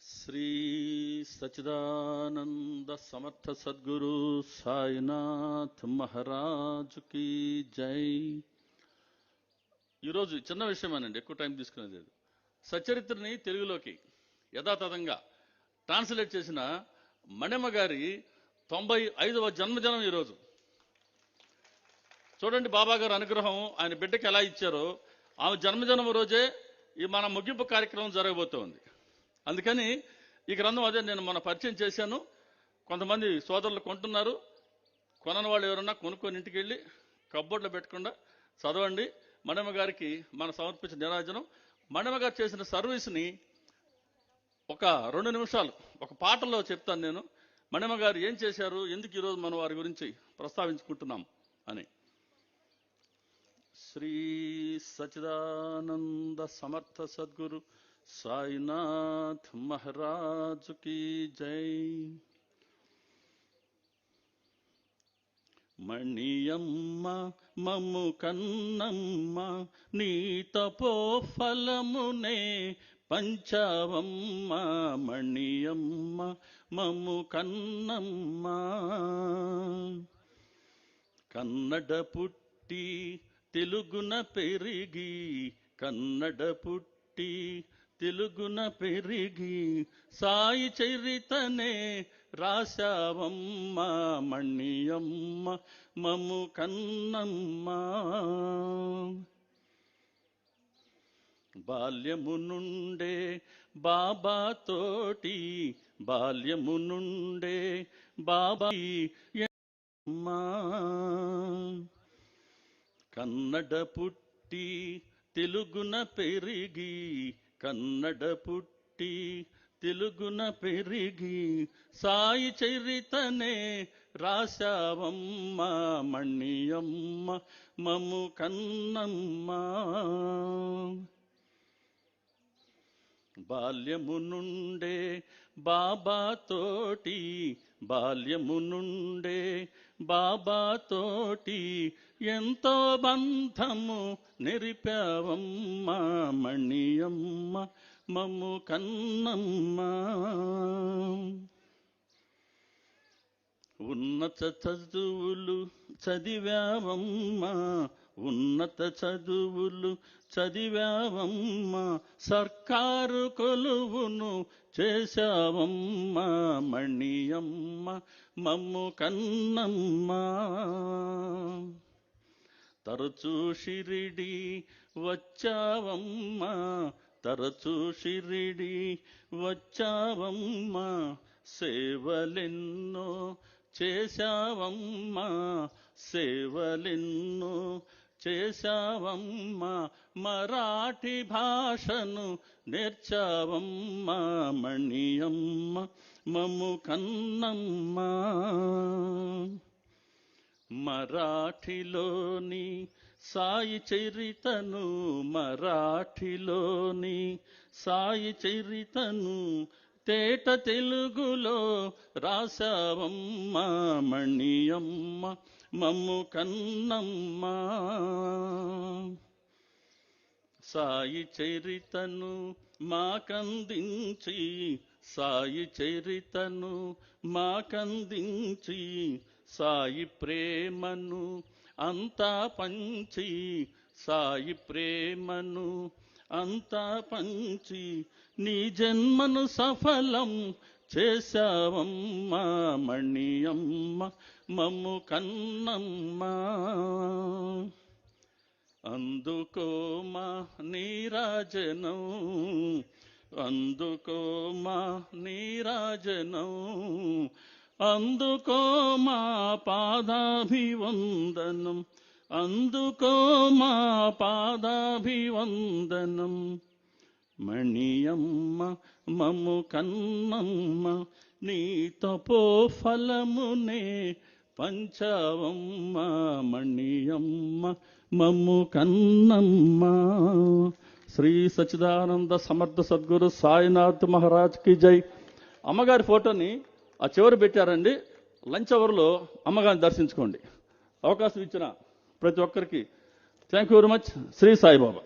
శ్రీ సచిదానంద సమర్థ సద్గురు సాయినాథ్ మహారాజు కి జై. ఈరోజు చిన్న విషయమేనండి ఎక్కువ టైం తీసుకునేది లేదు. సచరిత్రని తెలుగులోకి యథాతథంగా ట్రాన్స్లేట్ చేసిన మణిమ గారి తొంభై ఐదవ జన్మదినం ఈరోజు. చూడండి బాబా గారు అనుగ్రహం ఆయన బిడ్డకి ఎలా ఇచ్చారో. ఆమె జన్మదినం రోజే ఈ మన ముగింపు కార్యక్రమం జరగబోతోంది. అందుకని ఈ గ్రంథం అదే నేను మన పరిచయం చేశాను. కొంతమంది సోదరులు కొంటున్నారు. కొనని వాళ్ళు ఎవరన్నా కొనుక్కొని ఇంటికి వెళ్ళి కబ్బోర్డ్లో పెట్టకుండా చదవండి. మణిమ గారికి మనం సమర్పించిన నిరాజనం. మణిమ గారు చేసిన సర్వీస్ని ఒక రెండు నిమిషాలు ఒక పాటలో చెప్తాను నేను. మణిమ గారు ఏం చేశారు? ఎందుకు ఈరోజు మనం వారి గురించి ప్రస్తావించుకుంటున్నాం అని. శ్రీ సచిదానంద సమర్థ సద్గురు సాయినాథ్ మహారాజు కీ జై. మణియమ్మ మమ్ము కన్నమ్మ నీ తపో ఫలమునే పంచవమ్మ. మణియమ్మ మమ్ము కన్నమ్మ. కన్నడ పుట్టి తెలుగున పెరిగి కన్నడ పుట్టి తెలుగున పెరిగి సాయి చరితనే రాశావమ్మ మణియమ్మ మము కన్నమ్మ. బాల్యము నుండే బాబా తోటి బాల్యము నుండే బాబా అమ్మా కన్నడ పుట్టి తెలుగున పెరిగి కన్నడ పుట్టి తెలుగున పెరిగి సాయి చరితనే రాశావమ్మ మణియమ్మ మము కన్నమ్మ. బాల్యము నుండే బాబా తోటి బాల్యము నుండే బాబా తోటి ఎంతో బంధము నిరిపావమ్మ మణియమ్మ మమ్ము కన్నమ్మ. ఉన్నత చదువులు చదివావమ్మా ఉన్నత చదువులు చదివావమ్మా సర్కారు కొలువును చేశావమ్మా మణియమ్మ మమ్ము కన్నమ్మా. తరచూ షిరిడి వచ్చావమ్మా తరచూ షిరిడి వచ్చావమ్మా సేవలెన్నో చేశావమ్మా సేవలెన్ను చేశావమ్మా మరాఠీ భాషను నేర్చావమ్మా మణియమ్మ మము కన్నమ్మ. మరాఠీలోని సాయి చరితను మరాఠీలోని సాయి చరితను తేట తెలుగులో రాసావమ్మ మణియమ్మ. మమ్ము కన్నమ్మ. సాయి చరితను మాకందించి సాయి చరితను మాకందించి సాయి ప్రేమను అంతా పంచి సాయి ప్రేమను అంతా పంచి నీ జన్మను సఫలం చేశావమ్మా మణియమ్మ మమ్ము కన్నమ్మ. అందుకో మా నీరాజనం అందుకో మా నీరాజనం అందుకో మా పాదాభివందనం అందుకో మా పాదాభివందనం. మణియమ్మ మమ్ము కన్నమ్మ నీ తపో ఫలమునే పంచవమ్మ. మణియమ్మ మమ్ము కన్నమ్మ. శ్రీ సచిదానంద సమర్థ సద్గురు సాయినాథ్ మహారాజ్కి జై. అమ్మగారి ఫోటోని ఆ చివరి పెట్టారండి. లంచ్ అవర్లో అమ్మగారిని దర్శించుకోండి. అవకాశం ఇచ్చిన ప్రతి ఒక్కరికి. Thank you very much. Shri Saibaba.